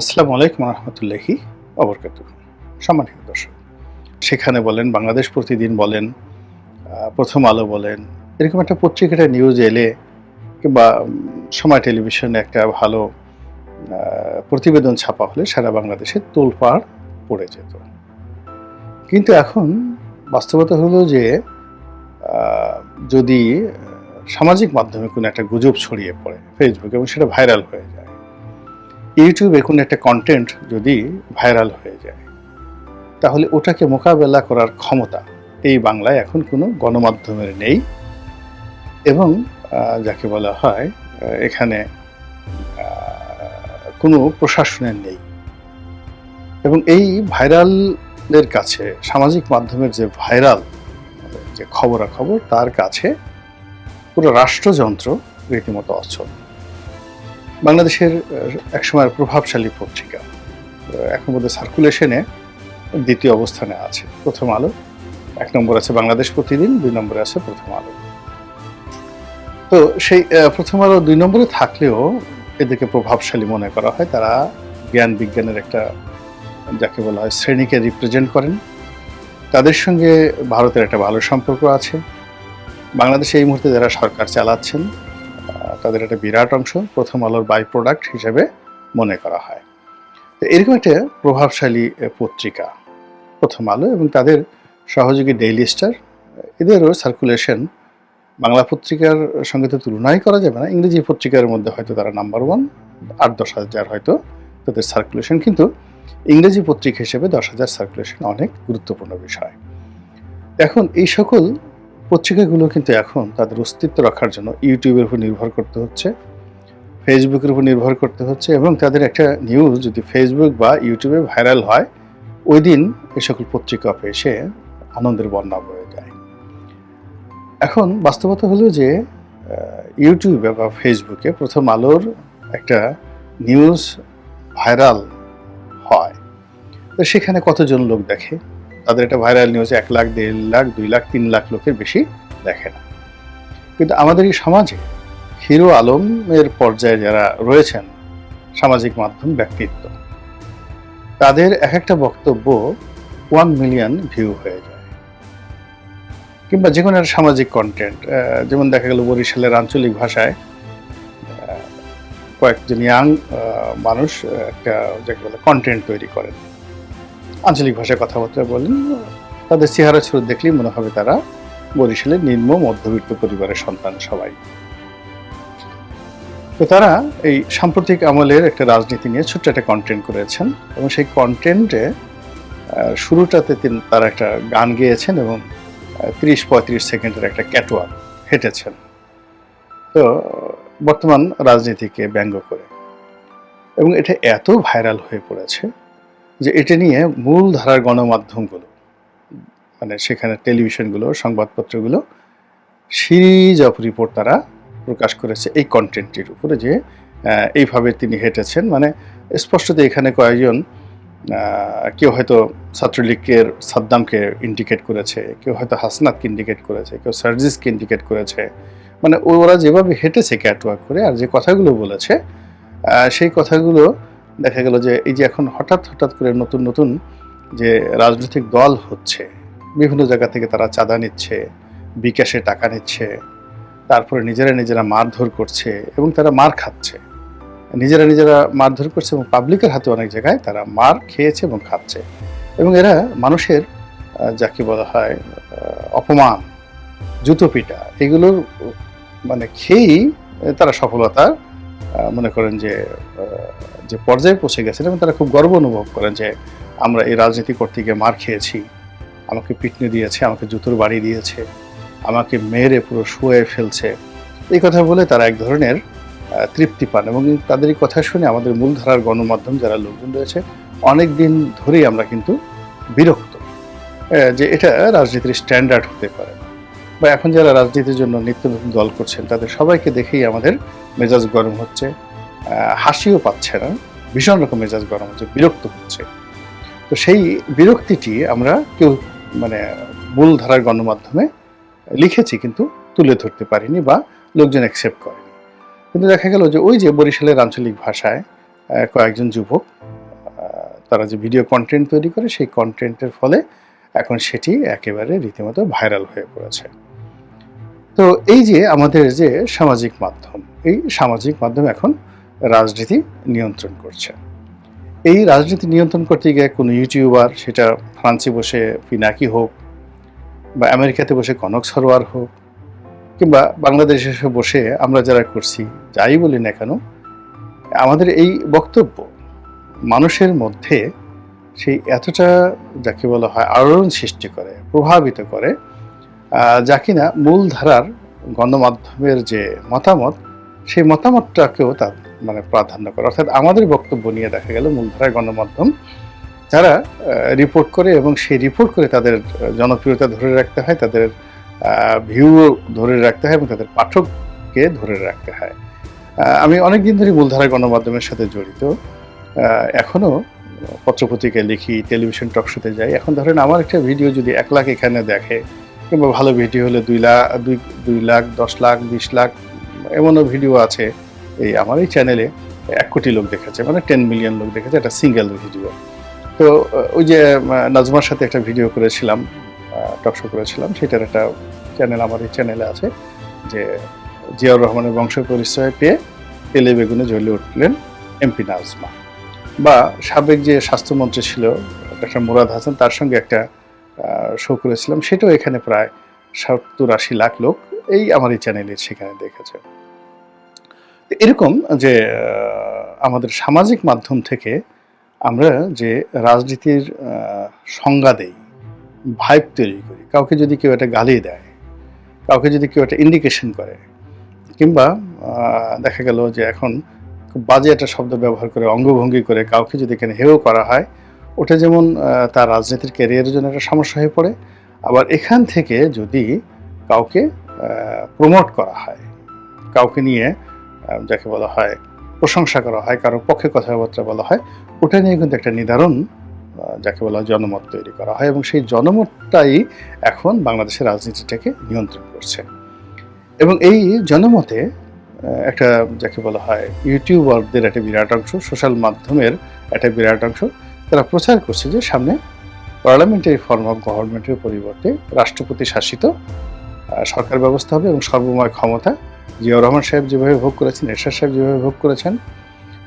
আসসালামু আলাইকুম রহমতুল্লাহি অবরকাত। সম্মানিত দর্শক, সেখানে বলেন, বাংলাদেশ প্রতিদিন বলেন প্রথম আলো বলেন, এরকম একটা পত্রিকাটা নিউজ এলে কিংবা সময় টেলিভিশনে একটা ভালো প্রতিবেদন ছাপা হলে সারা বাংলাদেশে তোলপাড় পড়ে যেত। কিন্তু এখন বাস্তবতা হলো যে যদি সামাজিক মাধ্যমে কোনো একটা গুজব ছড়িয়ে পড়ে ফেসবুকে এবং সেটা ভাইরাল হয়ে যায় ইউটিউবে কোনো একটা কন্টেন্ট যদি ভাইরাল হয়ে যায়, তাহলে ওটাকে মোকাবেলা করার ক্ষমতা এই বাংলায় এখন কোনো গণমাধ্যমের নেই এবং যাকে বলা হয় এখানে কোনো প্রশাসনের নেই। এবং এই ভাইরালের কাছে, সামাজিক মাধ্যমের যে ভাইরাল, যে খবরাখবর, তার কাছে পুরো রাষ্ট্রযন্ত্র রীতিমতো অচল। বাংলাদেশের আহ, একসময় প্রভাবশালী পত্রিকা। এখন বোধহয় সার্কুলেশনে দ্বিতীয় অবস্থানে আছে। প্রথম আলো এক নম্বর আছে বাংলাদেশ প্রতিদিন দুই নম্বরে আছে প্রথম আলো। তো সেই প্রথম আলো দুই নম্বরে থাকলেও এদেরকে প্রভাবশালী মনে করা হয়। তারা জ্ঞান বিজ্ঞানের একটা যাকে বলা হয় শ্রেণীকে রিপ্রেজেন্ট করেন। তাদের সঙ্গে ভারতের একটা ভালো সম্পর্ক আছে। বাংলাদেশে এই মুহূর্তে যারা সরকার চালাচ্ছেন তাদের একটা বিরাট অংশ প্রথম আলোর বাই প্রোডাক্ট হিসেবে মনে করা হয়। তো এরকম একটা প্রভাবশালী পত্রিকা, প্রথম আলো এবং তাদের সহযোগী ডেইলি স্টার এদেরও সার্কুলেশন বাংলা পত্রিকার সঙ্গে তো তুলনাই করা যাবে না, ইংরেজি পত্রিকার মধ্যে হয়তো তারা নাম্বার ওয়ান আট দশ হাজার হয়তো তাদের সার্কুলেশন কিন্তু ইংরেজি পত্রিকা হিসেবে দশ হাজার সার্কুলেশন অনেক গুরুত্বপূর্ণ বিষয়। এখন এই সকল পত্রিকাগুলো কিন্তু এখন তাদের অস্তিত্ব রাখার জন্য ইউটিউবের উপর নির্ভর করতে হচ্ছে, ফেসবুকের উপর নির্ভর করতে হচ্ছে এবং তাদের একটা নিউজ যদি ফেসবুক বা ইউটিউবে ভাইরাল হয়, ওই দিন এ সকল পত্রিকা এসে আনন্দের বন্যা বয়ে যায়। এখন বাস্তবতা হলো যে ইউটিউবে বা ফেসবুকে প্রথম আলোর একটা নিউজ ভাইরাল হয়। তো সেখানে কতজন লোক দেখে? তাদের একটা ভাইরাল নিউজ এক লাখ, দেড় লাখ, দুই লাখ, তিন লাখ লোকের বেশি দেখে না। কিন্তু আমাদের এই সমাজে হিরো আলমের পর্যায়ে যারা রয়েছেন, সামাজিক মাধ্যম, ব্যক্তিত্ব, তাদের এক একটা বক্তব্য ওয়ান মিলিয়ন ভিউ হয়ে যায়। কিংবা যে কোনো একটা সামাজিক কন্টেন্ট যেমন দেখা গেল বরিশালের আঞ্চলিক ভাষায় কয়েকজন ইয়াং মানুষ একটা, যাকে বলে কন্টেন্ট তৈরি করেন। আঞ্চলিক ভাষায় কথাবার্তা বলেন তাদের চেহারা ছিল দেখলেই মনে হবে তারা বরিশালের নিম্ন, মধ্যবিত্ত পরিবারের সন্তান সবাই। তো তারা এই সাম্প্রতিক আমলের একটা রাজনীতি নিয়ে ছোট্ট একটা কন্টেন্ট করেছেন এবং সেই কন্টেন্টে শুরুটাতে তিন- তারা একটা গান গেয়েছেন এবং তিরিশ পঁয়ত্রিশ সেকেন্ডের একটা ক্যাটওয়াক হেঁটেছেন। তো বর্তমান রাজনীতিকে ব্যঙ্গ করে। এবং এটা এত ভাইরাল হয়ে পড়েছে যে এটা নিয়ে মূল ধারার গণমাধ্যমগুলো মানে সেখানে টেলিভিশনগুলো, সংবাদপত্রগুলো, সিরিজ অফ রিপোর্ট তারা প্রকাশ করেছে এই কন্টেন্টটির উপরে যে এইভাবে তিনি হেঁটেছেন। মানে স্পষ্টত এখানে কয়েকজন কেউ হয়তো ছাত্রলীগের সাদ্দামকে ইন্ডিকেট করেছে, কেউ হয়তো হাসনাতকে ইন্ডিকেট করেছে, কেউ সার্জিসকে ইন্ডিকেট করেছে। মানে ওরা যেভাবে হেঁটেছে ক্যাটওয়াক করে আর যে কথাগুলো বলেছে সেই কথাগুলো দেখা গেল যে এই যে এখন হঠাৎ হঠাৎ করে নতুন নতুন যে রাজনৈতিক দল হচ্ছে বিভিন্ন জায়গা থেকে তারা চাঁদা নিচ্ছে বিকাশে টাকা নিচ্ছে তারপরে নিজেরা নিজেরা মারধর করছে এবং তারা মার খাচ্ছে। নিজেরা নিজেরা মারধর করছে এবং পাবলিকের হাতে অনেক জায়গায় তারা মার খেয়েছে এবং খাচ্ছে। এবং এরা মানুষের যাকে বলা হয় অপমান জুতো পিটা এগুলোর মানে খেয়েই তারা সফলতা আহ, মনে করেন যে যে পর্যায়ে পৌঁছে গেছেন এবং তারা খুব গর্ব অনুভব করেন যে, আমরা এই রাজনীতি করতে গিয়ে মার খেয়েছি। আমাকে পিটনি দিয়েছে, আমাকে জুতোর বাড়ি দিয়েছে, আমাকে মেরে পুরো শুয়ে ফেলছে। এই কথা বলে তারা এক ধরনের তৃপ্তি পান এবং তাদের এই কথা শুনে আমাদের মূলধারার গণমাধ্যম যারা লোকজন রয়েছে, অনেক দিন ধরেই আমরা কিন্তু বিরক্ত। যে এটা রাজনীতির স্ট্যান্ডার্ড হতে পারে। বা এখন যারা রাজনীতির জন্য নিত্য নতুন দল করছেন, তাদের সবাইকে দেখেই আমাদের মেজাজ গরম হচ্ছে। হাসিও পাচ্ছে না। ভীষণ রকম মেজাজ গরম হচ্ছে, বিরক্ত হচ্ছে। তো সেই বিরক্তিটি আমরা কেউ মানে মূল ধারার গণমাধ্যমে লিখেছি কিন্তু তুলে ধরতে পারিনি বা লোকজন অ্যাকসেপ্ট করেনি। কিন্তু দেখা গেল যে ওই যে বরিশালের আঞ্চলিক ভাষায় কয়েকজন যুবক তারা যে ভিডিও কন্টেন্ট তৈরি করে, সেই কন্টেন্টের ফলে এখন সেটি একেবারে রীতিমতো ভাইরাল হয়ে পড়েছে। তো এই যে আমাদের যে সামাজিক মাধ্যম, এই সামাজিক মাধ্যম এখন রাজনীতি নিয়ন্ত্রণ করছে। এই রাজনীতি নিয়ন্ত্রণ করতে গিয়ে কোনো ইউটিউবার সেটা ফ্রান্সে বসে পিনাকি হোক বা আমেরিকাতে বসে কনক সরোয়ার হোক কিংবা বাংলাদেশে বসে আমরা যারা করছি, যাই বলি না কেন, আমাদের এই বক্তব্য মানুষের মধ্যে সেই এতটা, যাকে বলা হয় আলোড়ন সৃষ্টি করে, প্রভাবিত করে যা কিনা মূলধারার গণমাধ্যমের যে মতামত, সেই মতামতটাকেও তার মানে প্রাধান্য করে। অর্থাৎ আমাদের বক্তব্য নিয়ে দেখা গেল মূলধারার গণমাধ্যম, যারা রিপোর্ট করে এবং সেই রিপোর্ট করে তাদের জনপ্রিয়তা ধরে রাখতে হয়, তাদের ভিউ ধরে রাখতে হয় এবং তাদের পাঠককে ধরে রাখতে হয়। আমি অনেক দিন ধরে মূলধারা গণমাধ্যমের সাথে জড়িত। এখনও পত্রপত্রিকায় লিখি, টেলিভিশন টক শোতে যাই। এখন ধরেন আমার একটা ভিডিও যদি এক লাখ এখানে দেখে কিংবা ভালো ভিডিও হলে দুই লাখ দুই দুই লাখ, দশ লাখ, বিশ লাখ, এমনও ভিডিও আছে এই আমার এই চ্যানেলে এক কোটি লোক দেখেছে মানে টেন মিলিয়ন লোক দেখেছে একটা সিঙ্গেল ভিডিও তো ওই যে নাজমার সাথে একটা ভিডিও করেছিলাম টক শো করেছিলাম, সেটার একটা চ্যানেল আমার এই চ্যানেলে আছে, যে জিয়াউর রহমানের বংশ পরিচয় পেয়ে তেলে বেগুনে জ্বলে উঠলেন এমপি নাজমা। বা সাবেক যে স্বাস্থ্যমন্ত্রী ছিল ডক্টর মুরাদ হাসান, তার সঙ্গে একটা শো করেছিলাম, সেটাও এখানে প্রায় সত্তর আশি লাখ লোক এই আমার এই চ্যানেলে সেখানে দেখেছে। এরকম যে আমাদের সামাজিক মাধ্যম থেকে আমরা যে রাজনীতির সংজ্ঞা দেই ভাইব তৈরি করি, কাউকে যদি কেউ একটা গালি দেয়, কাউকে যদি কেউ একটা ইন্ডিকেশন করে, কিংবা দেখা গেল যে এখন বাজে একটা শব্দ ব্যবহার করে, অঙ্গভঙ্গি করে কাউকে যদি এখানে হেও করা হয় ওটা যেমন তার রাজনীতির ক্যারিয়ারের জন্য একটা সমস্যা হয়ে পড়ে। আবার এখান থেকে যদি কাউকে প্রমোট করা হয়, কাউকে নিয়ে যাকে বলা হয় প্রশংসা করা হয়, কারও পক্ষে কথাবার্তা বলা হয়, ওটা নিয়ে কিন্তু একটা নির্ধারণ যাকে বলা হয় জনমত তৈরি করা হয় এবং সেই জনমতটাই এখন বাংলাদেশের রাজনীতিটাকে নিয়ন্ত্রণ করছে। এবং এই জনমতে একটা যাকে বলা হয় ইউটিউবারদের একটা বিরাট অংশ, সোশ্যাল মাধ্যমের একটা বিরাট অংশ তারা প্রচার করছে যে সামনে পার্লামেন্টারি ফর্ম অফ গভর্নমেন্টের পরিবর্তে রাষ্ট্রপতি শাসিত সরকার ব্যবস্থা হবে এবং সর্বময় ক্ষমতা জিয়াউর রহমান সাহেব যেভাবে ভোগ করেছেন, এরশাদ সাহেব যেভাবে ভোগ করেছেন,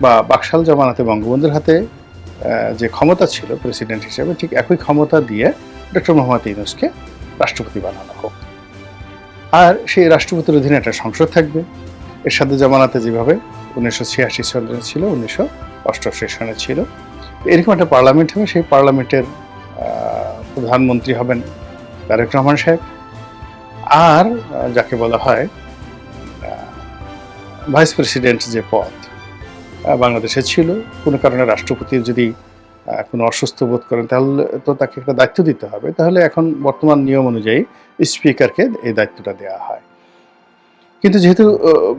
বা বাকশাল জামানাতে বঙ্গবন্ধুর হাতে যে ক্ষমতা ছিল প্রেসিডেন্ট হিসেবে, ঠিক একই ক্ষমতা দিয়ে ডক্টর মোহাম্মদ ইউনুসকে রাষ্ট্রপতি বানানো হোক। আর সেই রাষ্ট্রপতির অধীনে একটা সংসদ থাকবে। এর সাথে জামানাতে যেভাবে উনিশশো ছিয়াশি সালে ছিল, উনিশশো অষ্টআশি সনে ছিল এরকম একটা পার্লামেন্ট হবে, সেই পার্লামেন্টের প্রধানমন্ত্রী হবেন তারেক রহমান সাহেব। আর যাকে বলা হয় ভাইস প্রেসিডেন্ট যে পদ বাংলাদেশে ছিল, কোনো কারণে রাষ্ট্রপতি যদি কোনো অসুস্থ বোধ করেন, তাহলে তো তাকে একটা দায়িত্ব দিতে হবে। তাহলে এখন বর্তমান নিয়ম অনুযায়ী স্পিকারকে এই দায়িত্বটা দেওয়া হয়। কিন্তু যেহেতু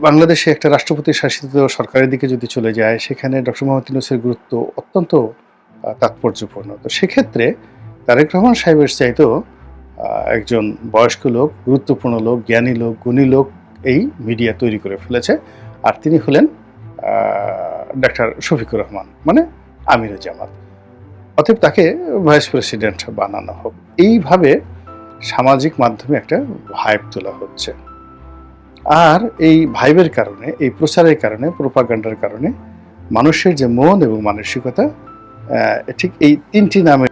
বাংলাদেশে একটা রাষ্ট্রপতি শাসিত সরকারের দিকে যদি চলে যায়, সেখানে ডক্টর মোহাম্মদ ইউনুসের গুরুত্ব অত্যন্ত তাৎপর্যপূর্ণ। তো সেক্ষেত্রে তারেক রহমান সাহেবের চাইতেও একজন বয়স্ক লোক, গুরুত্বপূর্ণ লোক, জ্ঞানী লোক, গুণী লোক এই মিডিয়া তৈরি করে ফেলেছে। আর তিনি হলেন ডাক্তার শফিকুর রহমান মানে আমিরুল জামাত। অতএব তাকে ভাইস প্রেসিডেন্ট বানানো হোক। এইভাবে সামাজিক মাধ্যমে একটা ভাইব তোলা হচ্ছে। আর এই ভাইবের কারণে, এই প্রচারের কারণে, প্রোপাগান্ডার কারণে মানুষের যে মন এবং মানসিকতা ঠিক এই তিনটি নামে